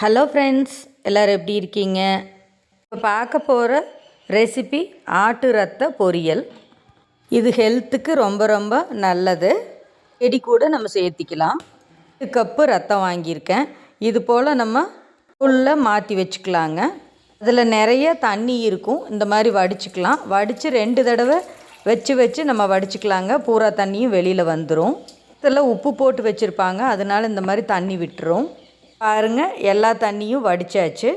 Hello friends எல்லோரும் எப்படி இருக்கீங்க? இப்போ பார்க்க போகிற ரெசிபி ஆட்டு ரத்த பொரியல். இது ஹெல்த்துக்கு ரொம்ப ரொம்ப நல்லது. செடி கூட நம்ம சேர்த்திக்கலாம். ஒரு கப்பு ரத்தம் வாங்கியிருக்கேன். இது போல் நம்ம உள்ளே மாற்றி வச்சுக்கலாங்க. அதில் நிறைய தண்ணி இருக்கும். இந்த மாதிரி வடிச்சுக்கலாம். வடித்து ரெண்டு தடவை வச்சு வச்சு நம்ம வடிச்சுக்கலாங்க. பூரா தண்ணியும் வெளியில் வந்துடும் இதில் உப்பு போட்டு வச்சுருப்பாங்க. அதனால் இந்த மாதிரி தண்ணி விட்டுரும். பாருங்கள் எல்லா தண்ணியும் வடித்தாச்சு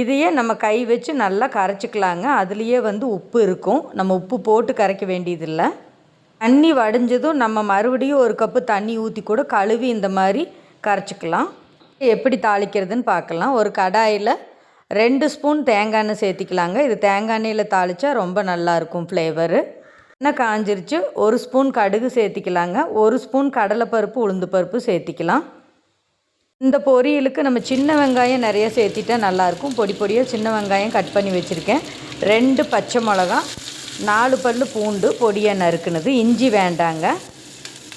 இதையே நம்ம கை வச்சு நல்லா கரைச்சிக்கலாங்க. அதுலேயே வந்து உப்பு இருக்கும். நம்ம உப்பு போட்டு கரைக்க வேண்டியதில்லை. தண்ணி வடிஞ்சதும் நம்ம மறுபடியும் ஒரு கப்பு தண்ணி ஊற்றி கூட கழுவி இந்த மாதிரி கரைச்சிக்கலாம். எப்படி தாளிக்கிறதுன்னு பார்க்கலாம். ஒரு கடாயில் ரெண்டு ஸ்பூன் தேங்காய் எண்ணெய் சேர்த்திக்கலாங்க. இது தேங்காய் எண்ணெயில் தாளித்தா ரொம்ப நல்லாயிருக்கும் ஃப்ளேவரு எண்ணெய் காஞ்சிருச்சு. ஒரு ஸ்பூன் கடுகு சேர்த்திக்கலாங்க. ஒரு ஸ்பூன் கடலைப்பருப்பு உளுந்து பருப்பு சேர்த்திக்கலாம். இந்த பொரியலுக்கு நம்ம சின்ன வெங்காயம் நிறைய சேர்த்திட்டா நல்லாயிருக்கும். பொடி பொடியாக சின்ன வெங்காயம் கட் பண்ணி வச்சுருக்கேன். ரெண்டு பச்சை மிளகா நாலு பல் பூண்டு பொடியாக நறுக்குனது இஞ்சி வேண்டாங்க.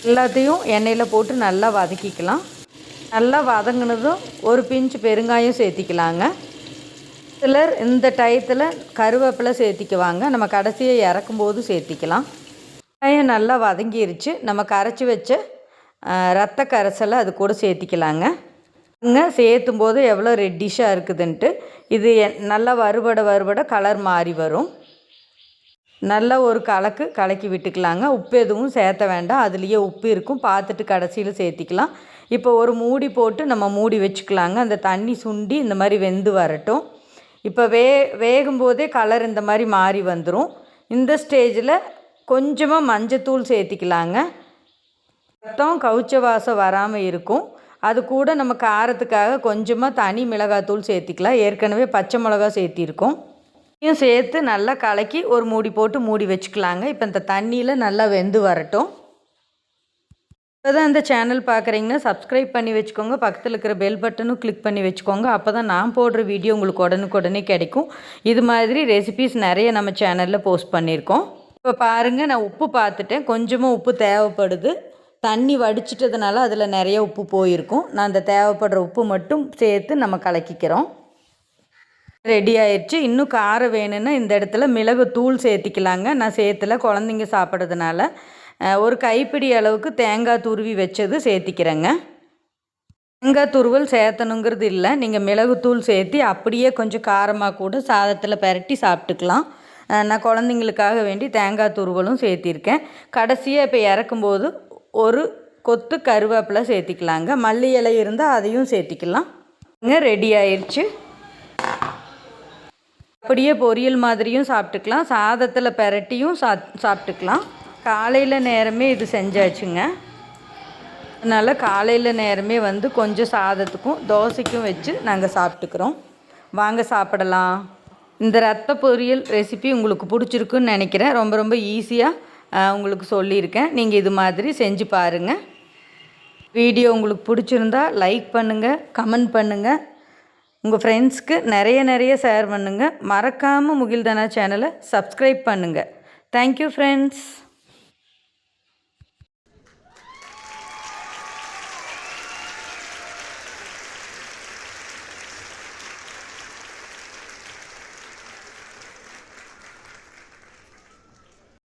எல்லாத்தையும் எண்ணெயில் போட்டு நல்லா வதக்கிக்கலாம். நல்லா வதங்கினதும் ஒரு பிஞ்சு பெருங்காயம் சேர்த்திக்கலாங்க. சிலர் இந்த டயத்தில் கருவேப்பிலை சேர்த்திக்குவாங்க. நம்ம கடைசியை இறக்கும்போது சேர்த்திக்கலாம். வெங்காயம் நல்லா வதங்கிருச்சு. நம்ம கரைச்சி வச்ச ரத்த கரைசலை அது கூட சேர்த்திக்கலாங்க. இங்கே சேர்த்தும் போது எவ்வளோ ரெட்டிஷாக இருக்குதுன்ட்டு இது நல்லா வறுபட வறுபட கலர் மாறி வரும். நல்லா ஒரு கலக்கு கலக்கி விட்டுக்கலாங்க. உப்பு எதுவும் சேர்த்த வேண்டாம். அதுலேயே உப்பு இருக்கும். பார்த்துட்டு கடைசியில் சேர்த்திக்கலாம். இப்போ ஒரு மூடி போட்டு நம்ம மூடி வச்சுக்கலாங்க. அந்த தண்ணி சுண்டி இந்த மாதிரி வெந்து வரட்டும். இப்போ வே வேகும் போதே கலர் இந்த மாதிரி மாறி வந்துடும் இந்த ஸ்டேஜில் கொஞ்சமாக மஞ்சத்தூள் சேர்த்திக்கலாங்க. ரத்தம் கவுச்ச வாசம் வராமல் இருக்கும். அது கூட நம்ம காரத்துக்காக கொஞ்சமாக தனி மிளகாத்தூள் சேர்த்திக்கலாம். ஏற்கனவே பச்சை மிளகா சேர்த்திருக்கோம். இதையும் சேர்த்து நல்லா கலக்கி ஒரு மூடி போட்டு மூடி வச்சுக்கலாங்க. இப்போ இந்த தண்ணியில் நல்லா வெந்து வரட்டும். இப்போ தான் இந்த சேனல் பார்க்குறீங்கன்னா சப்ஸ்கிரைப் பண்ணி வச்சுக்கோங்க. பக்கத்தில் இருக்கிற பெல் பட்டனும் கிளிக் பண்ணி வச்சுக்கோங்க. அப்போ தான் நான் போடுற வீடியோ உங்களுக்கு உடனுக்குடனே கிடைக்கும். இது மாதிரி ரெசிபீஸ் நிறைய நம்ம சேனலில் போஸ்ட் பண்ணியிருக்கோம். இப்போ பாருங்கள் நான் உப்பு பார்த்துட்டேன். கொஞ்சமாக உப்பு தேவைப்படுது. தண்ணி வடிச்சிட்டதுனால அதில் நிறைய உப்பு போயிருக்கும். நான் அந்த தேவைப்படுற உப்பு மட்டும் சேர்த்து நம்ம கலக்கிக்கிறோம். ரெடி ஆயிடுச்சு இன்னும் காரம் வேணும்னா இந்த இடத்துல மிளகு தூள் சேர்த்திக்கலாங்க. நான் சேர்த்துல குழந்தைங்க சாப்பிட்றதுனால. ஒரு கைப்பிடி அளவுக்கு தேங்காய் துருவி வச்சது சேர்த்திக்கிறேங்க. தேங்காய் துருவல் சேர்த்தணுங்கிறது இல்லை. நீங்கள் மிளகுத்தூள் சேர்த்தி அப்படியே கொஞ்சம் காரமாக கூட சாதத்தில் பரட்டி சாப்பிட்டுக்கலாம். நான் குழந்தைங்களுக்காக வேண்டி தேங்காய் துருவலும் சேர்த்திருக்கேன். கடைசியாக இப்போ இறக்கும்போது ஒரு கொத்து கருவேப்பிலை சேர்த்திக்கலாங்க. மல்லி இலை இருந்தால் அதையும் சேர்த்திக்கலாம். இங்கே ரெடி ஆயிடுச்சு அப்படியே பொரியல் மாதிரியும் சாப்பிட்டுக்கலாம். சாதத்தில் பெரட்டியும் சா சாப்பிட்டுக்கலாம். காலையில் நேரமே இது செஞ்சாச்சுங்க. அதனால் காலையில் நேரமே வந்து கொஞ்சம் சாதத்துக்கும் தோசைக்கும் வச்சு நாங்கள் சாப்பிட்டுக்கிறோம். வாங்க சாப்பிடலாம். இந்த ரத்த பொரியல் ரெசிபி உங்களுக்கு பிடிச்சிருக்குன்னு நினைக்கிறேன். ரொம்ப ரொம்ப ஈஸியாக உங்களுக்கு சொல்லியிருக்கேன். நீங்கள் இது மாதிரி செஞ்சு பாருங்கள் வீடியோ உங்களுக்கு பிடிச்சிருந்தா லைக் பண்ணுங்கள் கமெண்ட் பண்ணுங்கள் உங்கள் ஃப்ரெண்ட்ஸ்க்கு நிறைய நிறைய ஷேர் பண்ணுங்கள் மறக்காமல் முகில்தனா சேனலை சப்ஸ்கிரைப் பண்ணுங்கள் தேங்க்யூ ஃப்ரெண்ட்ஸ்